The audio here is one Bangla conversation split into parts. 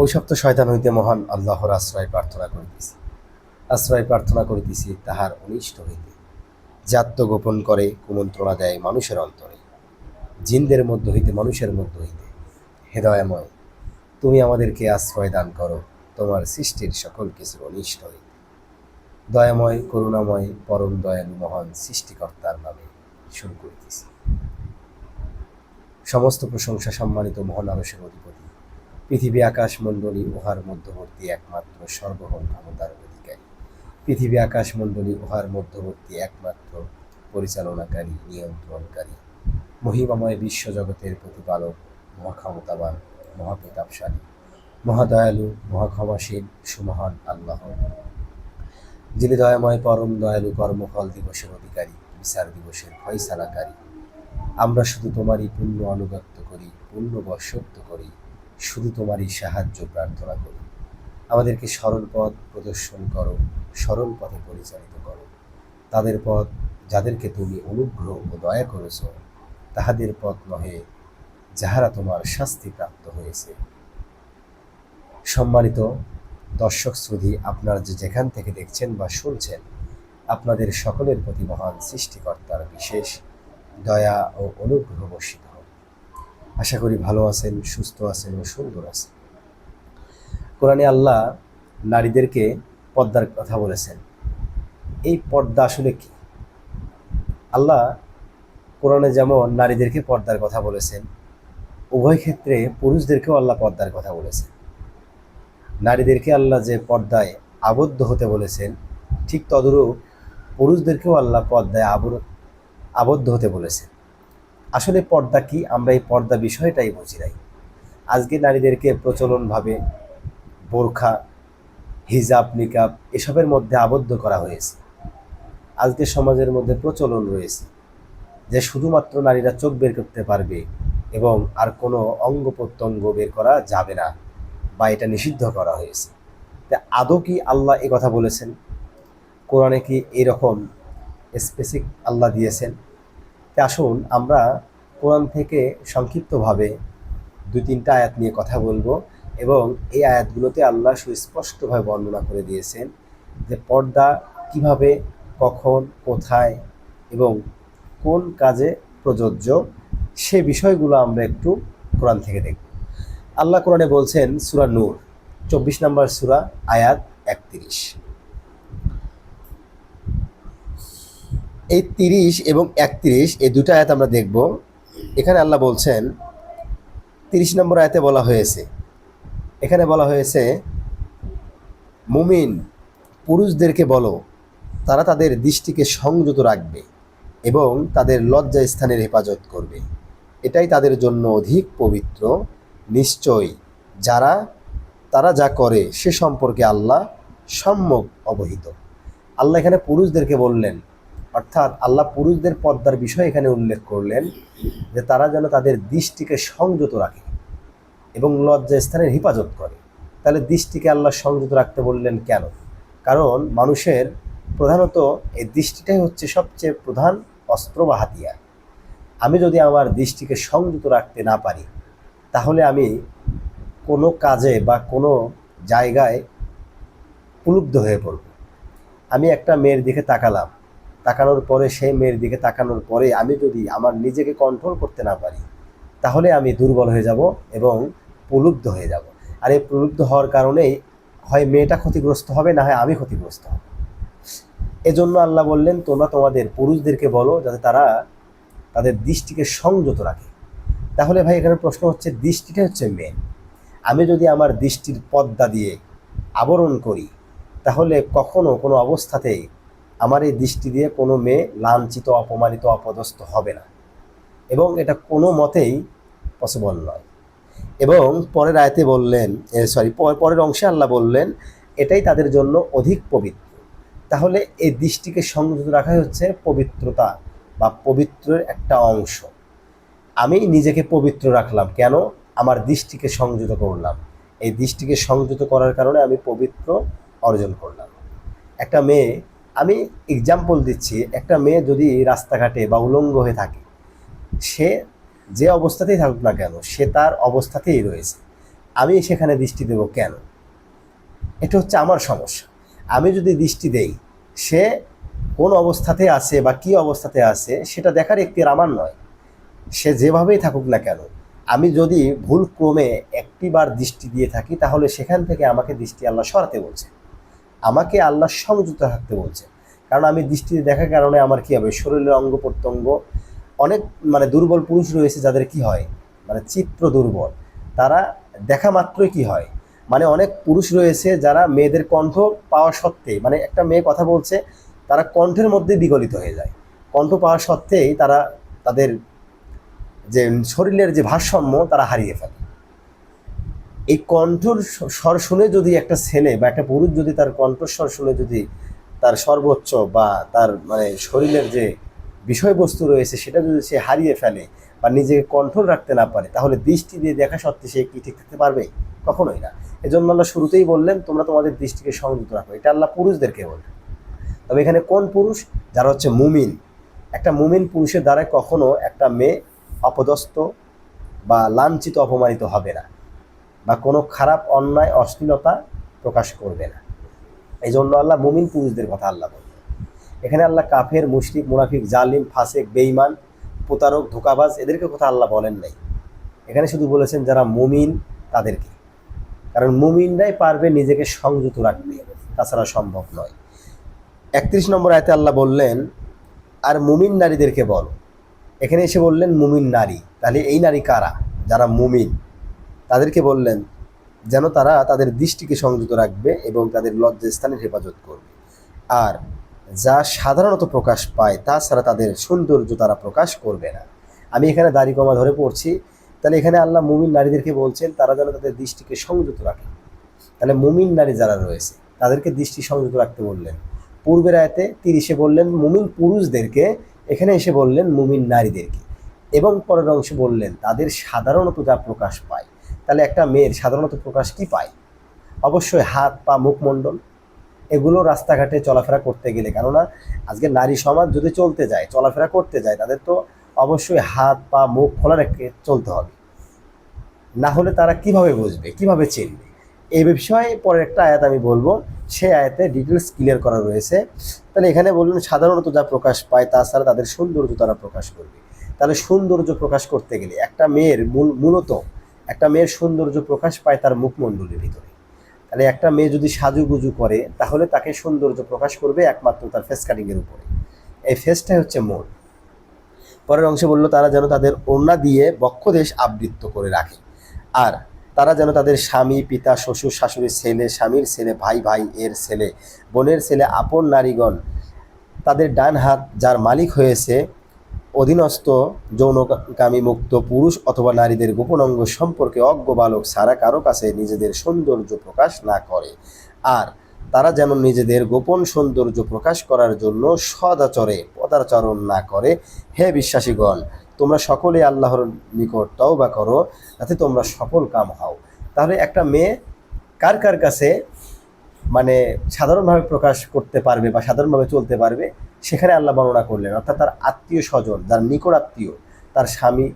অভিশপ্ত শয়তান হইতে মহান আল্লাহর আশ্রয় প্রার্থনা করিতেছি। আশ্রয় প্রার্থনা করিতেছি তাহার অনিষ্ট হইতে। যে গোপন করে কুমন্ত্রণা দেয় মানুষের অন্তরে। জিনদের মধ্য হইতে মানুষের মধ্য হইতে। হেদয়াময়, তুমি আমাদেরকে আশ্রয় দান করো, তোমার সৃষ্টির সকল কিছুর অনিষ্ট হইতে। দয়াময়, করুণাময়, পরম দয়ালু মহান সৃষ্টিকর্তার নামে শুরু করিতেছি। সমস্ত প্রশংসা সম্মানিত মহান আরসের অধিপতি পৃথিবী আকাশ মণ্ডলী উহার মধ্যবর্তী একমাত্র সর্বহন ক্ষমতার অধিকারী। পৃথিবী আকাশ মণ্ডলী উহার মধ্যবর্তী একমাত্র পরিচালনাকারী, নিয়ন্ত্রণকারী, মহিমাময় বিশ্বজগতের প্রতিপালক, মহাক্ষমতাবান, মহাপ্রতাপশালী, মহাদয়ালু মহাক্ষমাশীল সুমহান আল্লাহ। যিনি দয়াময়, পরম দয়ালু, কর্মফল দিবসের অধিকারী, বিচার দিবসের ফয়সালাকারী, আমরা শুধু তোমারই পুণ্য অনুগত্য করি, পুণ্য বর্ষত্ব করি শুধু তোমারই সাহায্য, প্রার্থনা করি। আমাদেরকে সরল পথ প্রদর্শন করো সরল পথে পরিচালিত করো। তাদের পথ যাদেরকে তুমি অনুগ্রহ ও দয়া করেছ, তাহাদের পথ নহে যাহারা তোমার শাস্তি প্রাপ্ত হয়েছে। সম্মানিত দর্শক শ্রুতি আপনারা যে যেখান থেকে দেখছেন বা শুনছেন, আপনাদের সকলের প্রতি মহান সৃষ্টিকর্তার বিশেষ দয়া ও অনুগ্রহ বর্ষিত আশা করি ভালো আছেন, সুস্থ আছেন ও সুন্দর আছেন। কোরআনে আল্লাহ নারীদেরকে পর্দার কথা বলেছেন। এই পর্দা আসলে কি? আল্লাহ কোরআনে যেমন নারীদেরকে পর্দার কথা বলেছেন, উভয় ক্ষেত্রে পুরুষদেরকেও আল্লাহ পর্দার কথা বলেছেন। নারীদেরকে আল্লাহ যে পর্দায় আবদ্ধ হতে বলেছেন, ঠিক তদরূপ পুরুষদেরকেও আল্লাহ পর্দায় আবর আবদ্ধ হতে বলেছেন। আসলে পর্দা কি? আমরা এই পর্দা বিষয়টাই বুঝি নাই। আজকে নারীদেরকে প্রচলনভাবে বোরখা, হিজাব, নিকাব এসবের মধ্যে আবদ্ধ করা হয়েছে। আজকে সমাজের মধ্যে প্রচলন রয়েছে যে শুধুমাত্র নারীরা চোখ বের করতে পারবে এবং আর কোনো অঙ্গ প্রত্যঙ্গ বের করা যাবে না বা এটা নিষিদ্ধ করা হয়েছে। তা আদৌ কি আল্লাহ এ কথা বলেছেন? কোরআনে কি এরকম স্পেসিক আল্লাহ দিয়েছেন? আসুন আমরা কোরআন থেকে সংক্ষিপ্তভাবে দুই তিনটা আয়াত নিয়ে কথা বলব এবং এই আয়াতগুলোতে আল্লাহ সুস্পষ্টভাবে বর্ণনা করে দিয়েছেন যে পর্দা কীভাবে, কখন, কোথায় এবং কোন কাজে প্রযোজ্য সে বিষয়গুলো আমরা একটু কোরআন থেকে দেখব। আল্লাহ কোরআনে বলছেন, সুরা নূর, চব্বিশ নম্বর সুরা, আয়াত একত্রিশ। এই তিরিশ এবং একত্রিশ, এই দুটো আয়াত আমরা দেখব। এখানে আল্লাহ বলছেন, তিরিশ নম্বর আয়াতে বলা হয়েছে, এখানে বলা হয়েছে, মুমিন পুরুষদেরকে বলো, তারা তাদের দৃষ্টিকে সংযত রাখবে এবং তাদের লজ্জা স্থানের হেফাজত করবে। এটাই তাদের জন্য অধিক পবিত্র। নিশ্চয় যারা, তারা যা করে সে সম্পর্কে আল্লাহ সম্যক অবহিত। আল্লাহ এখানে পুরুষদেরকে বললেন অর্থাৎ আল্লাহ পুরুষদের পদ্মার বিষয় এখানে উল্লেখ করলেন যে তারা যেন তাদের দৃষ্টিকে সংযত রাখে এবং লজ্জা স্থানের হেফাজত করে। তাহলে দৃষ্টিকে আল্লাহ সংযত রাখতে বললেন কেন? কারণ মানুষের প্রধানত এই দৃষ্টিটাই হচ্ছে সবচেয়ে প্রধান অস্ত্র বা হাতিয়ার। আমি যদি আমার দৃষ্টিকে সংযত রাখতে না পারি, তাহলে আমি কোনো কাজে বা কোনো জায়গায় উপলব্ধ হয়ে পড়ব। আমি একটা মেয়ের দিকে তাকালাম। তাকানোর পরে সেই মেয়ের দিকে তাকানোর পরে আমি যদি আমার নিজেকে কন্ট্রোল করতে না পারি, তাহলে আমি দুর্বল হয়ে যাব এবং প্রলুব্ধ হয়ে যাব। আর এই প্রলুব্ধ হওয়ার কারণেই হয় মেয়েটা ক্ষতিগ্রস্ত হবে, না হয় আমি ক্ষতিগ্রস্ত হব। এজন্য আল্লাহ বললেন, তোমরা তোমাদের পুরুষদেরকে বলো, যাতে তারা তাদের দৃষ্টিকে সংযত রাখে। তাহলে ভাই, এখানে প্রশ্ন হচ্ছে, দৃষ্টিটা হচ্ছে মেন আমি যদি আমার দৃষ্টির পদ্মা দিয়ে আবরণ করি, তাহলে কখনো কোনো অবস্থাতেই আমার এই দৃষ্টি দিয়ে কোনো মেয়ে লাঞ্ছিত, অপমানিত, অপদস্থ হবে না। এবং এটা কোনো মতেই পসিবল নয়। এবং পরের আয়তে বললেন সরি পরের অংশে আল্লাহ বললেন, এটাই তাদের জন্য অধিক পবিত্র। তাহলে এই দৃষ্টিকে সংযত রাখাই হচ্ছে পবিত্রতা বা পবিত্রের একটা অংশ। আমি নিজেকে পবিত্র রাখলাম। কেন? আমার দৃষ্টিকে সংযত করলাম। এই দৃষ্টিকে সংযত করার কারণে আমি পবিত্র অর্জন করলাম। একটা মেয়ে আমি এক্সাম্পল দিচ্ছি, একটা মেয়ে যদি রাস্তাঘাটে বা উলঙ্গ হয়ে থাকে, সে যে অবস্থাতেই থাকুক না কেন, সে তার অবস্থাতেই রয়েছে। আমি সেখানে দৃষ্টি দেব কেন? এটা হচ্ছে আমার সমস্যা। আমি যদি দৃষ্টি দেই, সে কোন অবস্থাতে আছে বা কি অবস্থাতে আছে, সেটা দেখার একটি আমার নয়। সে যেভাবেই থাকুক না কেন, আমি যদি ভুল ক্রমে একটিবার দৃষ্টি দিয়ে থাকি, তাহলে সেখান থেকে আমাকে দৃষ্টি আল্লাহ সরাতে বলছে আমাকে আল্লাহ সংযুক্ত থাকতে বলছে কারণ আমি দৃষ্টিতে দেখার কারণে আমার কি হবে? শরীরের অঙ্গ প্রত্যঙ্গ অনেক মানে দুর্বল পুরুষ রয়েছে যাদের কি হয়? মানে চিত্র দুর্বল। তারা দেখা মাত্রই কি হয়? মানে অনেক পুরুষ রয়েছে যারা মেয়েদের কণ্ঠ পাওয়া সত্ত্বে মানে একটা মেয়ে কথা বলছে, তারা কণ্ঠের মধ্যে বিগলিত হয়ে যায়। কণ্ঠ পাওয়া সত্ত্বেই তারা তাদের যে শরীরের যে ভারসাম্য, তারা হারিয়ে ফেলে। এই কণ্ঠর স্বর শুনে যদি একটা ছেলে বা একটা পুরুষ যদি তার কণ্ঠস্বর শুনে যদি তার সর্বোচ্চ বা তার মানে শরীরের যে বিষয়বস্তু রয়েছে সেটা যদি সে হারিয়ে ফেলে বা নিজেকে কন্ট্রোল রাখতে না পারে, তাহলে দৃষ্টি দিয়ে দেখা সত্ত্বে সে কি ঠিক থাকতে পারবে? কখনোই না। এজন্য আল্লাহ শুরুতেই বললেন, তোমরা তোমাদের দৃষ্টিকে সংযুক্ত রাখো। এটা আল্লাহ পুরুষদেরকে বললেন। তবে এখানে কোন পুরুষ? যারা হচ্ছে মুমিন। একটা মুমিন পুরুষের দ্বারা কখনো একটা মেয়ে অপদস্থ বা লাঞ্ছিত, অপমানিত হবে না। বা কোনো খারাপ অন্যায়, অশ্লীলতা প্রকাশ করবে না। এই জন্য আল্লাহ মুমিন পুরুষদের কথা আল্লাহ বললেন এখানে আল্লাহ কাফের, মুশরিক, মুনাফিক, জালিম, ফাসেক, বেঈমান, প্রতারক, ধোকাবাজ এদেরকে কথা আল্লাহ বলেন নাই। এখানে শুধু বলেছেন যারা মুমিন তাদেরকে। কারণ মুমিনরাই পারবে নিজেকে সংযত রাখবে তাছাড়া সম্ভব নয়। একত্রিশ নম্বর আয়তে আল্লাহ বললেন, আর মুমিন নারীদেরকে বলো। এখানে এসে বললেন, মুমিন নারী। তাহলে এই নারী কারা? যারা মুমিন। তাদেরকে বললেন, যেন তারা তাদের দৃষ্টিকে সংযত রাখবে এবং তাদের লজ্জাস্থানের হেফাজত করবে। আর যা সাধারণত প্রকাশ পায় তাছাড়া তাদের সৌন্দর্য তারা প্রকাশ করবে না। আমি এখানে দাড়ি কমা ধরে পড়ছি। তাহলে এখানে আল্লাহ মুমিন নারীদেরকে বলছেন, তারা যেন তাদের দৃষ্টিকে সংযত রাখে। তাহলে মুমিন নারী যারা রয়েছে, তাদেরকে দৃষ্টি সংযত রাখতে বললেন। পূর্বের আয়তে তিরিশে বললেন, মুমিন পুরুষদেরকে, এখানে এসে বললেন, মুমিন নারীদেরকে। এবং পরের অংশে বললেন, তাদের সাধারণত যা প্রকাশ পায় তাহলে একটা মেয়ের সাধারণত প্রকাশ কি পায়? অবশ্যই হাত, পা মুখমণ্ডল এগুলো রাস্তাঘাটে চলাফেরা করতে গেলে, কেননা আজকে নারী সমাজ যদি চলতে যায়, চলাফেরা করতে যায়, তাদের তো অবশ্যই হাত, পা, মুখ খোলা রেখে চলতে হবে। না হলে তারা কীভাবে বুঝবে, কীভাবে চিনবে? এই বিষয়ে পরের একটা আয়াত আমি বলব। সেই আয়াতে ডিটেলস ক্লিয়ার করা রয়েছে। তাহলে এখানে বললেন সাধারণত যা প্রকাশ পায়, তাছাড়া তাদের সৌন্দর্য তারা প্রকাশ করবে। তাহলে সৌন্দর্য প্রকাশ করতে গেলে একটা মেয়ের মূল, মূলত একটা মেয়ের সৌন্দর্য প্রকাশ পায় তার মুখমণ্ডলের ভিতরে। তাহলে একটা মেয়ে যদি সাজুগুজু করে, তাহলে তাকে সৌন্দর্য প্রকাশ করবে একমাত্র তার ফেস কাটিংয়ের উপরে। এই ফেসটাই হচ্ছে মূল পরের অংশে বলল, তারা যেন তাদের ওড়না দিয়ে বক্ষদেশ আবৃত্ত করে রাখে। আর তারা যেন তাদের স্বামী, পিতা, শ্বশুর, শাশুড়ির ছেলে, স্বামীর ছেলে, ভাই ভাই, এর ছেলে, বোনের ছেলে, আপন নারীগণ, তাদের ডান হাত যার মালিক হয়েছে অধীনস্থ যৌনকামী মুক্ত পুরুষ অথবা নারীদের গোপন অঙ্গ সম্পর্কে অজ্ঞ বালক ছাড়া কারও কাছে নিজেদের সৌন্দর্য প্রকাশ না করে। আর তারা যেন নিজেদের গোপন সৌন্দর্য প্রকাশ করার জন্য সদাচরে পদাচরণ না করে। হে বিশ্বাসীগণ, তোমরা সকলে আল্লাহর নিকট তওবা করো, যাতে তোমরা সফল কাম হও। তাহলে একটা মেয়ে কার কার কাছে মানে সাধারণভাবে প্রকাশ করতে পারবে বা সাধারণভাবে চলতে পারবে? সেখানে আল্লাহ বর্ণনা করলেন, অর্থাৎ তার আত্মীয় স্বজন, যার নিকট আত্মীয়, তার স্বামী,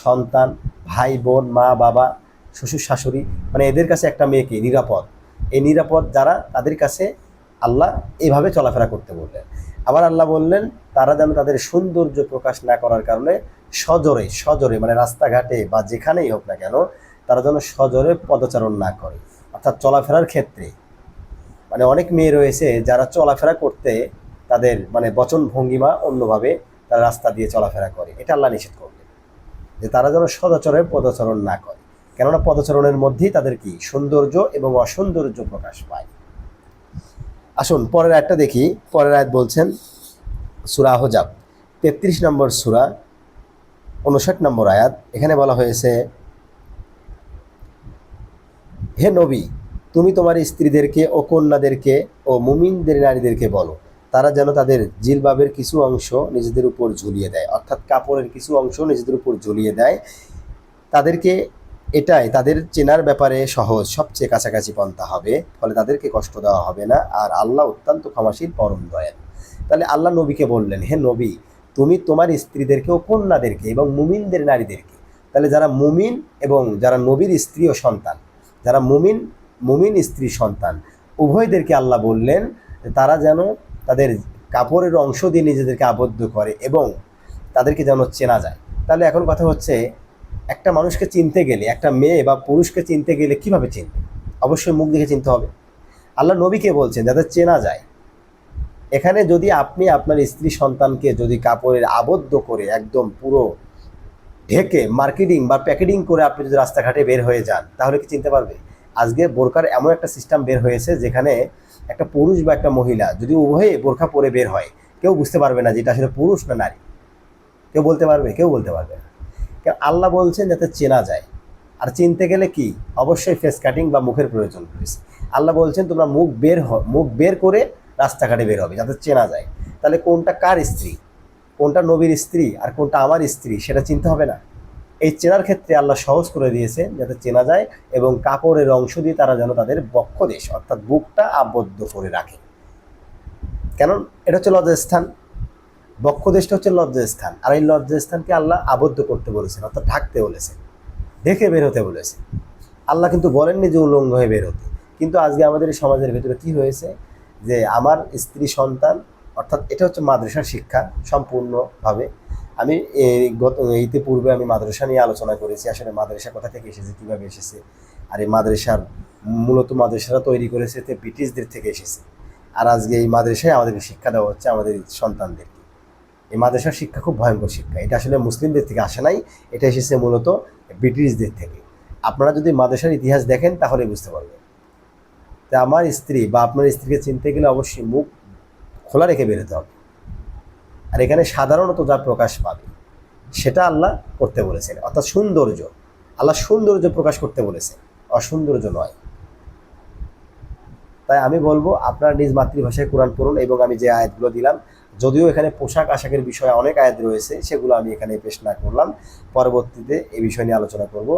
সন্তান, ভাই, বোন, মা, বাবা, শ্বশুর, শাশুড়ি মানে এদের কাছে একটা মেয়েকে নিরাপদ। এই নিরাপদ যারা, তাদের কাছে আল্লাহ এইভাবে চলাফেরা করতে বললেন। আবার আল্লাহ বললেন, তারা যেন তাদের সৌন্দর্য প্রকাশ না করার কারণে সজরে সজরে মানে রাস্তাঘাটে বা যেখানেই হোক না কেন, তারা যেন সজরে পদচারণ না করে। অর্থাৎ চলাফেরার ক্ষেত্রে মানে অনেক মেয়ে রয়েছে যারা চলাফেরা করতে তাদের মানে বচন ভঙ্গিমা অন্যভাবে তারা রাস্তা দিয়ে চলাফেরা করে। এটা আল্লাহ নিষেধ করবে যে তারা যেন সদাচরে পদচারণ না করে। কেননা পদচরণের মধ্যেই তাদের কি? সৌন্দর্য এবং অসৌন্দর্য প্রকাশ পায়। আসুন, পরের আয়াতটা দেখি। পরের আয়াত বলছেন, সুরা হজাব। তেত্রিশ নম্বর সুরা উনষাট নম্বর আয়াত। এখানে বলা হয়েছে, হে নবী, তুমি তোমার স্ত্রীদেরকে ও কন্যাদেরকে ও মুমিনদের নারীদেরকে বলো তারা যেন তাদের জিলবাবের কিছু অংশ নিজেদের উপর ঝুলিয়ে দেয়, অর্থাৎ কাপড়ের কিছু অংশ নিজেদের উপর ঝুলিয়ে দেয়। তাদেরকে এটাই, তাদের চেনার ব্যাপারে সহজ, সবচেয়ে কাছাকাছি পন্থা হবে, ফলে তাদেরকে কষ্ট দেওয়া হবে না। আর আল্লাহ অত্যন্ত ক্ষমাশীল, পরম দয়াল। তাহলে আল্লাহ নবীকে বললেন, হে নবী, তুমি তোমার স্ত্রীদেরকে ও কন্যাদেরকে এবং মুমিনদের নারীদেরকে, তাহলে যারা মুমিন এবং যারা নবীর স্ত্রী ও সন্তান, যারা মুমিন মুমিন স্ত্রী সন্তান, উভয়দেরকে আল্লাহ বললেন, তারা যেন তাদের কাপড়ের অংশ দিয়ে নিজেদেরকে আবদ্ধ করে এবং তাদেরকে যেন চেনা যায়। তাহলে এখন কথা হচ্ছে, একটা মানুষকে চিনতে গেলে, একটা মেয়ে বা পুরুষকে চিনতে গেলে কীভাবে চিনবে? অবশ্যই মুখ দেখে চিনতে হবে। আল্লাহ নবীকে বলছেন যাতে চেনা যায়, এখানে যদি আপনি আপনার স্ত্রী সন্তানকে যদি কাপড়ের আবদ্ধ করে একদম পুরো ঢেকে মার্কেটিং বা প্যাকেটিং করে আপনি যদি রাস্তাঘাটে বের হয়ে যান, তাহলে কি চিনতে পারবে? আজকে বোরকার এমন একটা সিস্টেম বের হয়েছে যেখানে একটা পুরুষ বা একটা মহিলা, যদি উভয়ে বোরখা পরে বের হয়, কেউ বুঝতে পারবে না যে এটা আসলে পুরুষ না নারী। কেউ বলতে পারবে? কেউ বলতে পারবে না। কারণ আল্লাহ বলছেন যাতে চেনা যায়। আর চিনতে গেলে কি? অবশ্যই ফেস কাটিং বা মুখের প্রয়োজন রয়েছে। আল্লাহ বলছেন, তোমরা মুখ বের মুখ বের করে রাস্তাঘাটে বের হবে, যাতে চেনা যায়। তাহলে কোনটা কার স্ত্রী? কোনটা নবীর স্ত্রী? আর কোনটা আমার স্ত্রী? সেটা চিনতে হবে না। এই চেনার ক্ষেত্রে আল্লাহ সহজ করে দিয়েছে যাতে চেনা যায় এবং কাপড়ের অংশ দিয়ে তারা যেন তাদের বক্ষদেশ অর্থাৎ বুকটা আবদ্ধ করে রাখে। কেন এটা হচ্ছে লজ্জাস্থান বক্ষদেশটা হচ্ছে লজ্জাস্থান আর এই লজ্জাস্থানকে আল্লাহ আবদ্ধ করতে বলেছেন, অর্থাৎ ঢাকতে বলেছেন, দেখে বের হতে বলেছে আল্লাহ কিন্তু বলেননি যে উলঙ্গ হয়ে বের হতে। কিন্তু আজকে আমাদের এই সমাজের ভেতরে কি হয়েছে? যে আমার স্ত্রী সন্তান, অর্থাৎ এটা হচ্ছে মাদ্রাসার শিক্ষা, সম্পূর্ণভাবে আমি গত ইতিপূর্বে আমি মাদ্রাসা নিয়ে আলোচনা করেছি, আসলে মাদ্রাসা কোথা থেকে এসেছে, কীভাবে এসেছে, আর এই মাদ্রাসার মূলত মাদ্রাসারা তৈরি করেছে তে ব্রিটিশদের থেকে এসেছে। আর আজকে এই মাদ্রাসায় আমাদেরকে শিক্ষা দেওয়া হচ্ছে আমাদের সন্তানদেরকে এই মাদ্রাসার শিক্ষা খুব ভয়ঙ্কর শিক্ষা, এটা আসলে মুসলিমদের থেকে আসে নাই, এটা এসেছে মূলত ব্রিটিশদের থেকে। আপনারা যদি মাদ্রাসার ইতিহাস দেখেন তাহলে বুঝতে পারবেন। তা আমার স্ত্রী বা আপনার স্ত্রীকে চিনতে গেলে অবশ্যই মুখ খোলা রেখে বেরোতে হবে। আর এখানে সাধারণত যা প্রকাশ পাবে, সেটা আল্লাহ করতে বলেছেন। অর্থাৎ সৌন্দর্য, আল্লাহ সৌন্দর্য প্রকাশ করতে বলেছেন। অসৌন্দর্য নয়। তাই আমি বলব, আপনার নিজ মাতৃভাষায় কোরআন পড়ুন এবং আমি যে আয়াতগুলো দিলাম, যদিও এখানে পোশাক আশাকের বিষয়ে অনেক আয়াত রয়েছে, সেগুলো আমি এখানে পেশ না করলাম। পরবর্তীতে এই বিষয় নিয়ে আলোচনা করব।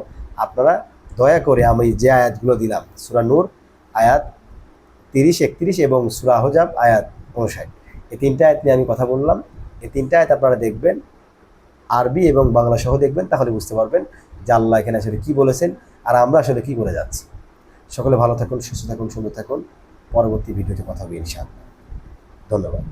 আপনারা দয়া করে আমি যে আয়াতগুলো দিলাম, সুরা নূর আয়াত তিরিশ, একত্রিশ এবং সুরা হজাব আয়াত উনষাট এই তিনটা আয়াত নিয়ে আমি কথা বললাম। এই তিনটা আয়াত আপনারা দেখবেন, আরবি এবং বাংলা সহ দেখবেন, তাহলে বুঝতে পারবেন যে আল্লাহ এখানে আসলে কী বলেছেন আর আমরা আসলে কী করে যাচ্ছি। সকলে ভালো থাকুন, সুস্থ থাকুন, সুন্দর থাকুন। পরবর্তী ভিডিওতে কথা হবে ইনশাআল্লাহ। ধন্যবাদ।